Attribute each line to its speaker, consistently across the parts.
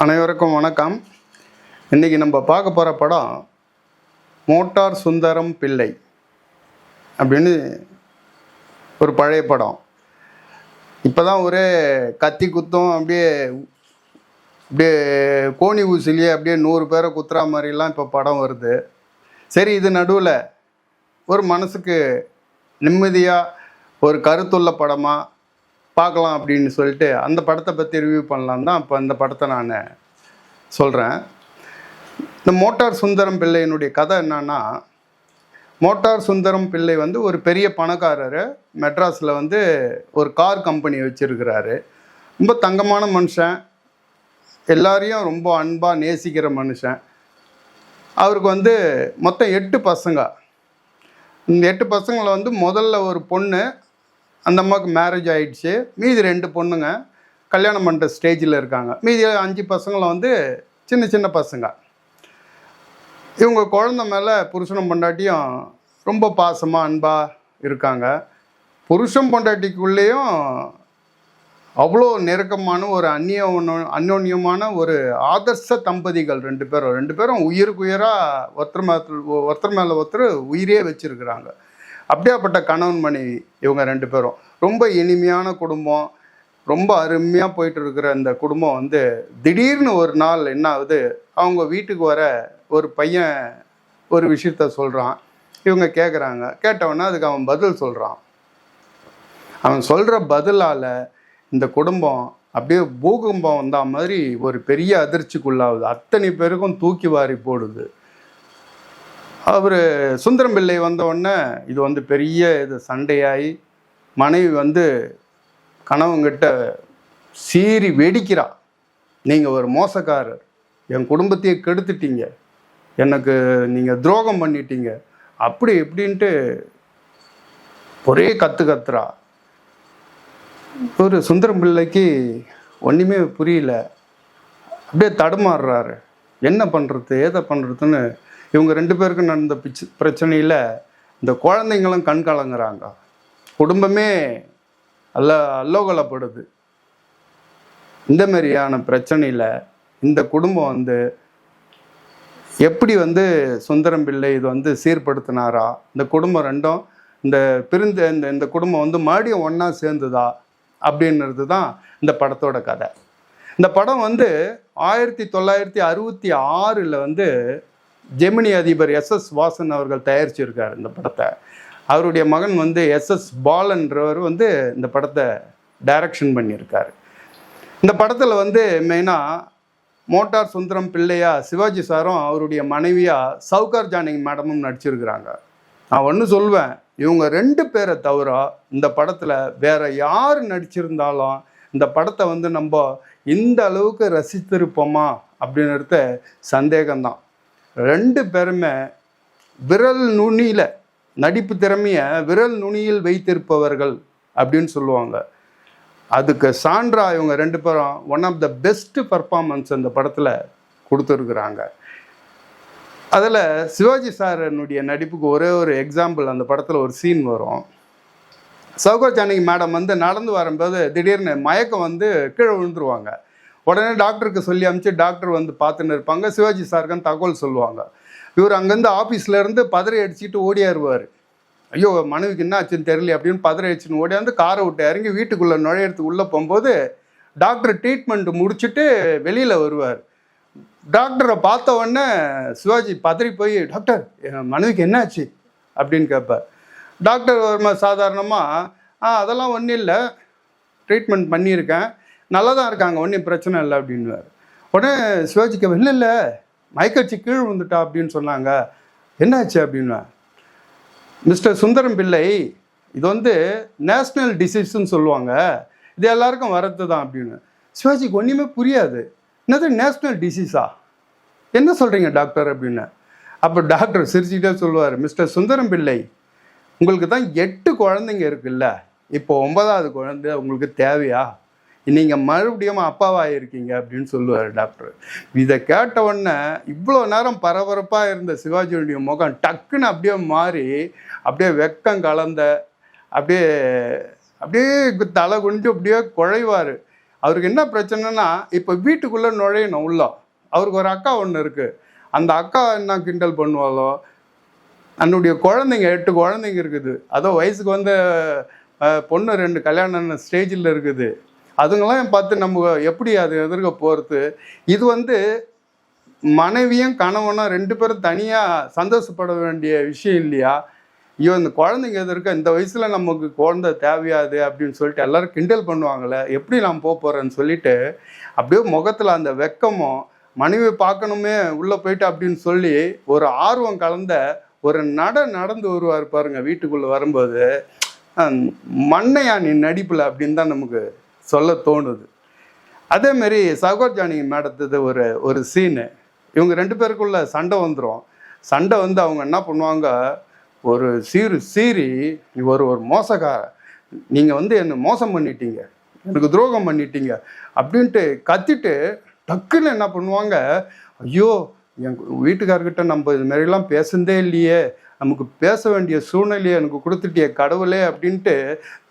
Speaker 1: அனைவருக்கும் வணக்கம். இன்றைக்கி நம்ம பார்க்க போகிற படம் மோட்டார் சுந்தரம் பிள்ளை அப்படின்னு ஒரு பழைய படம். இப்போ தான் ஒரே கத்தி குத்தும் அப்படியே அப்படியே கோணி ஊசிலேயே அப்படியே நூறு பேரை குத்துற மாதிரிலாம் இப்போ படம் வருது. சரி இது நடுவில் ஒரு மனசுக்கு நிம்மதியாக ஒரு கருத்துள்ள படமாக பார்க்கலாம் அப்படின்னு சொல்லிட்டு அந்த படத்தை பற்றி ரிவ்யூ பண்ணலாம் தான் இப்போ அந்த படத்தை நான் சொல்கிறேன் இந்த மோட்டார் சுந்தரம் பிள்ளையினுடைய கதை என்னன்னா மோட்டார் சுந்தரம் பிள்ளை வந்து ஒரு பெரிய பணக்காரர் மெட்ராஸில் வந்து ஒரு கார் கம்பெனி வச்சுருக்கிறாரு. ரொம்ப தங்கமான மனுஷன். எல்லாரையும் ரொம்ப அன்பாக நேசிக்கிற மனுஷன். அவருக்கு வந்து மொத்தம் எட்டு பசங்க. இந்த எட்டு பசங்களை வந்து முதல்ல ஒரு பொண்ணு அந்த அம்மாவுக்கு மேரேஜ் ஆகிடுச்சு மீதி ரெண்டு பொண்ணுங்க கல்யாணம் பண்ணுற ஸ்டேஜில் இருக்காங்க. மீதி அஞ்சு பசங்களும் வந்து சின்ன சின்ன பசங்க. இவங்க குழந்த மேலே புருஷனும் பொண்டாட்டியும் ரொம்ப பாசமாக அன்பாக இருக்காங்க. புருஷன் பொண்டாட்டிக்குள்ளேயும் அவ்வளோ நெருக்கமான ஒரு அந்நிய அந்யோன்யமான ஒரு ஆதர்ச தம்பதிகள் ரெண்டு பேரும். ரெண்டு பேரும் உயிருக்கு உயிராக ஒருத்தர் மேல ஒருத்தர் மேலே ஒருத்தர் உயிரே வச்சுருக்குறாங்க. அப்படியாப்பட்ட கணவன் மனைவி இவங்க ரெண்டு பேரும். ரொம்ப இனிமையான குடும்பம் ரொம்ப அருமையாக போயிட்டு இருக்கிற இந்த குடும்பம் வந்து திடீர்னு ஒரு நாள் என்ன ஆகுது? அவங்க வீட்டுக்கு வர ஒரு பையன் ஒரு விஷயத்த சொல்கிறான் இவங்க கேட்குறாங்க கேட்டவொன்னே அதுக்கு அவன் பதில் சொல்கிறான் அவன் சொல்கிற பதிலால் இந்த குடும்பம் அப்படியே பூகம்பம் வந்த மாதிரி ஒரு பெரிய அதிர்ச்சிக்குள்ளாகுது. அத்தனை பேருக்கும் தூக்கி வாரி போடுது. அவர் சுந்தரம் பிள்ளை வந்த உடனே இது வந்து பெரிய இது சண்டையாகி மனைவி வந்து கணவங்கிட்ட சீறி வெடிக்கிறா. நீங்கள் ஒரு மோசக்காரர். என் குடும்பத்தையே கெடுத்துட்டீங்க. எனக்கு நீங்கள் துரோகம் பண்ணிட்டீங்க. அப்படி இப்படின்ட்டு ஒரே கற்று கத்துறா. ஒரு சுந்தரம் பிள்ளைக்கு ஒன்றுமே புரியல. அப்படியே தடுமாறுறாரு. என்ன பண்ணுறது ஏதை பண்ணுறதுன்னு இவங்க ரெண்டு பேருக்கும் நடந்த பிச்சு பிரச்சனையில் இந்த குழந்தைங்களும் கண் கலங்குறாங்க. குடும்பமே அல்ல அல்லோகலப்படுது. இந்த மாதிரியான பிரச்சனையில் இந்த குடும்பம் வந்து எப்படி வந்து சுந்தரம் பிள்ளை இது வந்து சீர்படுத்தினாரா? இந்த குடும்பம் ரெண்டும் இந்த பிரிந்த இந்த இந்த குடும்பம் வந்து மறுபடியும் ஒன்றா சேர்ந்துதா? அப்படின்றது தான் இந்த படத்தோட கதை. இந்த படம் வந்து ஆயிரத்தி தொள்ளாயிரத்தி அறுபத்தி ஆறில் வந்து ஜெமினி அதிபர் எஸ் எஸ் வாசன் அவர்கள் தயாரிச்சிருக்கார் இந்த படத்தை. அவருடைய மகன் வந்து எஸ் எஸ் பாலன்றவர் வந்து இந்த படத்தை டைரக்ஷன் பண்ணியிருக்கார். இந்த படத்தில் வந்து மெயினாக மோட்டார் சுந்தரம் பிள்ளையா சிவாஜி சாரும் அவருடைய மனைவியாக சவுகார் ஜானகி மேடமும் நடிச்சிருக்கிறாங்க. நான் ஒன்று சொல்வேன் இவங்க ரெண்டு பேரை தவிர இந்த படத்தில் வேற யார் நடிச்சிருந்தாலும் இந்த படத்தை வந்து நம்ம இந்த அளவுக்கு ரசித்திருப்போமா அப்படின்றது சந்தேகம்தான். ரெண்டு பேருமே விரல் நுனியில் நடிப்பு திறமையை விரல் நுனியில் வைத்திருப்பவர்கள் அப்படின்னு சொல்லுவாங்க. அதுக்கு சான்றா இவங்க ரெண்டு பேரும் one of the best performance அந்த படத்தில் கொடுத்துருக்குறாங்க. அதில் சிவாஜி சாரனுடைய நடிப்புக்கு ஒரே ஒரு எக்ஸாம்பிள் அந்த படத்தில் ஒரு சீன் வரும். சௌகர் ஜானகி மேடம் வந்து நடந்து வரும்போது திடீர்னு மயக்கம் வந்து கீழே விழுந்துருவாங்க. உடனே டாக்டருக்கு சொல்லி அனுப்பிச்சு டாக்டர் வந்து பார்த்துன்னு இருப்பாங்க. சிவாஜி சாருக்குன்னு தகவல் சொல்லுவாங்க. இவர் அங்கேருந்து ஆஃபீஸ்லேருந்து பதறி அடிச்சுட்டு ஓடியாருவார். ஐயோ மனைவிக்கு என்ன ஆச்சுன்னு தெரியல அப்படின்னு பதறி அடிச்சுன்னு ஓடியாந்து காரை விட்டு இறங்கி வீட்டுக்குள்ளே நுழையிறதுக்கு உள்ளே போகும்போது டாக்டர் ட்ரீட்மெண்ட் முடிச்சுட்டு வெளியில் வருவார். டாக்டரை பார்த்த உடனே சிவாஜி பதறி போய் டாக்டர் மனைவிக்கு என்னாச்சு அப்படின்னு கேட்பார். டாக்டர் ஒரு சாதாரணமாக ஆ அதெல்லாம் ஒன்றும் இல்லை. ட்ரீட்மெண்ட் பண்ணியிருக்கேன். நல்லா தான் இருக்காங்க. ஒன்றும் பிரச்சனை இல்லை அப்படின்னுவார். உடனே சிவாஜிக்கு இல்லை இல்லை மயக்கட்சி கீழ் வந்துட்டா அப்படின்னு சொன்னாங்க. என்னாச்சு அப்படின்னா மிஸ்டர் சுந்தரம் பிள்ளை இது வந்து நேஷ்னல் டிசீஸ்ன்னு சொல்லுவாங்க. இது எல்லாருக்கும் வரது தான் அப்படின்னு. சிவாஜிக்கு ஒன்றுமே புரியாது. என்னது நேஷ்னல் டிசீஸா? என்ன சொல்கிறீங்க டாக்டர் அப்படின்னு. அப்போ டாக்டர் சிரிச்சுக்கிட்டே சொல்லுவார் மிஸ்டர் சுந்தரம் பிள்ளை உங்களுக்கு தான் எட்டு குழந்தைங்க இருக்குல்ல. இப்போ ஒன்பதாவது குழந்தை உங்களுக்கு தேவையா? நீங்கள் மறுபடியும் அப்பாவாக இருக்கீங்க அப்படின்னு சொல்லுவார் டாக்டர். இதை கேட்ட உடனே இவ்வளோ நேரம் பரபரப்பாக இருந்த சிவாஜியுடைய முகம் டக்குன்னு அப்படியே மாறி அப்படியே வெக்கம் கலந்த அப்படியே அப்படியே தலை குனிஞ்சு அப்படியே குழைவார். அவருக்கு என்ன பிரச்சனைனா இப்போ வீட்டுக்குள்ளே நுழையணும் உள்ள. அவருக்கு ஒரு அக்கா ஒன்று இருக்குது அந்த அக்கா என்ன கிண்டல் பண்ணுவாளோ? தன்னுடைய குழந்தைங்க எட்டு குழந்தைங்க இருக்குது. அதோ வயசுக்கு வந்த பொண்ணு ரெண்டு கல்யாணம் ஸ்டேஜில் இருக்குது. அதுங்களாம் பார்த்து நம்ம எப்படி அது எதிர்க்க போகிறது இது வந்து மனைவியும் கணவனும் ரெண்டு பேரும் தனியாக சந்தோஷப்பட வேண்டிய விஷயம் இல்லையா? ஐயோ இந்த குழந்தைங்க எதிர்க்க இந்த வயசில் நமக்கு குழந்தை தேவையாது அப்படின்னு சொல்லிட்டு எல்லோரும் கிண்டல் பண்ணுவாங்களே எப்படி நான் போக போகிறேன்னு சொல்லிட்டு அப்படியே முகத்தில் அந்த வெக்கமும் மனைவி பார்க்கணுமே உள்ளே போயிட்டு அப்படின்னு சொல்லி ஒரு ஆர்வம் கலந்த ஒரு நட நடந்து வருவார் பாருங்க வீட்டுக்குள்ளே வரும்போது. மண்ணையா நீ நடிப்பில் அப்படின்னு தான் நமக்கு சொல்ல தோணுது அதேமாரி சகோர் ஜானகி மேடத்தது ஒரு ஒரு சீனு. இவங்க ரெண்டு பேருக்குள்ள சண்டை வந்துடும் சண்டை வந்து அவங்க என்ன பண்ணுவாங்க ஒரு சீரு சீரி ஒரு ஒரு மோசக்கார நீங்கள் வந்து என்னை மோசம் பண்ணிட்டீங்க எனக்கு துரோகம் பண்ணிட்டீங்க அப்படின்ட்டு கத்திட்டு டக்குன்னு என்ன பண்ணுவாங்க ஐயோ என் வீட்டுக்காரர்கிட்ட நம்ம இது மாதிரிலாம் பேசுனதே இல்லையே நமக்கு பேச வேண்டிய சூழ்நிலையை எனக்கு கொடுத்துட்டிய கடவுளே அப்படின்ட்டு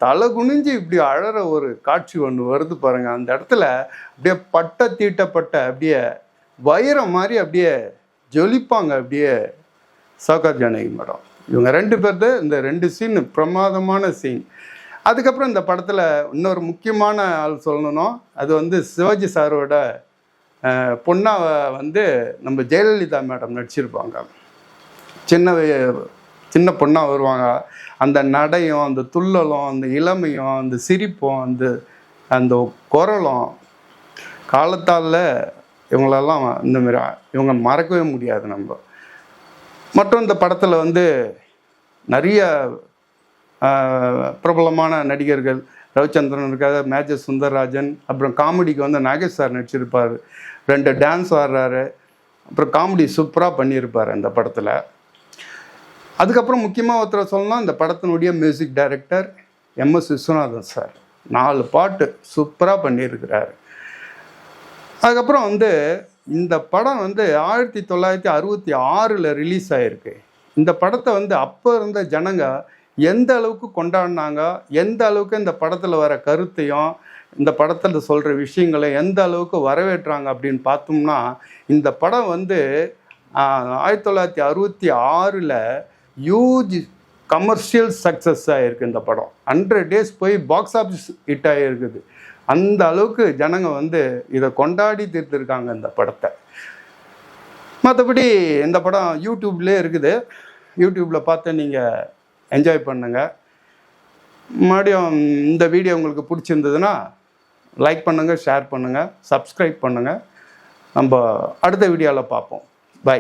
Speaker 1: தலை குனிஞ்சு இப்படி அழற ஒரு காட்சி ஒன்று வருது பாருங்க. அந்த இடத்துல அப்படியே பட்ட தீட்டப்பட்ட அப்படியே வைரம் மாதிரி அப்படியே ஜொலிப்பாங்க அப்படியே சௌகார் ஜானகி மேடம். இவங்க ரெண்டு பேர்த்து இந்த ரெண்டு சீன் பிரமாதமான சீன் அதுக்கப்புறம் இந்த படத்தில் இன்னொரு முக்கியமான ஆள் சொல்லணும்னா அது வந்து சிவாஜி சாரோட பொண்ணாவை வந்து நம்ம ஜெயலலிதா மேடம் நடிச்சிருப்பாங்க. சின்ன வய- சின்ன பொண்ணாக வருவாங்க. அந்த நடையும் அந்த துள்ளலும் அந்த இளமையும் அந்த சிரிப்பும் அந்த அந்த குரலும் காலத்தால் இவங்களெல்லாம் இந்த மாதிரி இவங்க மறக்கவே முடியாது நம்ம. மற்றும் இந்த படத்தில் வந்து நிறைய பிரபலமான நடிகர்கள் ரவிச்சந்திரன் இருக்காத மேஜர் சுந்தரராஜன் அப்புறம் காமெடிக்கு வந்து நாகேஷ் சார் நடிச்சிருப்பார். ரெண்டு டான்ஸ் ஆடுறாரு. அப்புறம் காமெடி சூப்பராக பண்ணியிருப்பார் அந்த படத்தில். அதுக்கப்புறம் முக்கியமாக ஒருத்தரை சொல்லணும் இந்த படத்தினுடைய music director MS Viswanathan sir நாலு பாட்டு சூப்பராக பண்ணியிருக்கிறாரு. அதுக்கப்புறம் வந்து இந்த படம் வந்து ஆயிரத்தி தொள்ளாயிரத்தி அறுபத்தி ஆறில் ரிலீஸ் ஆகிருக்கு இந்த படத்தை வந்து அப்போ இருந்த ஜனங்க எந்த அளவுக்கு கொண்டாடினாங்க எந்த அளவுக்கு இந்த படத்தில் வர கருத்தையும் இந்த படத்தில் சொல்கிற விஷயங்களை எந்த அளவுக்கு வரவேற்றாங்க அப்படின்னு பார்த்தோம்னா இந்த படம் வந்து ஆயிரத்தி தொள்ளாயிரத்தி அறுபத்தி ஆறில் ஹியூஜ் கமர்ஷியல் சக்ஸஸ் ஆகிருக்கு இந்த படம். ஹண்ட்ரட் டேஸ் போய் பாக்ஸ் ஆஃபீஸ் ஹிட் ஆகிருக்குது அந்த அளவுக்கு ஜனங்க வந்து இதை கொண்டாடி தீர்த்துருக்காங்க இந்த படத்தை. மற்றபடி இந்த படம் யூடியூப்லேயே இருக்குது. யூடியூப்பில் பார்த்து நீங்கள் என்ஜாய் பண்ணுங்கள் மறுபடியும் இந்த வீடியோ உங்களுக்கு பிடிச்சிருந்ததுன்னா லைக் பண்ணுங்கள் ஷேர் பண்ணுங்கள் சப்ஸ்கிரைப் பண்ணுங்கள் நம்ம அடுத்த வீடியோவில் பார்ப்போம். பை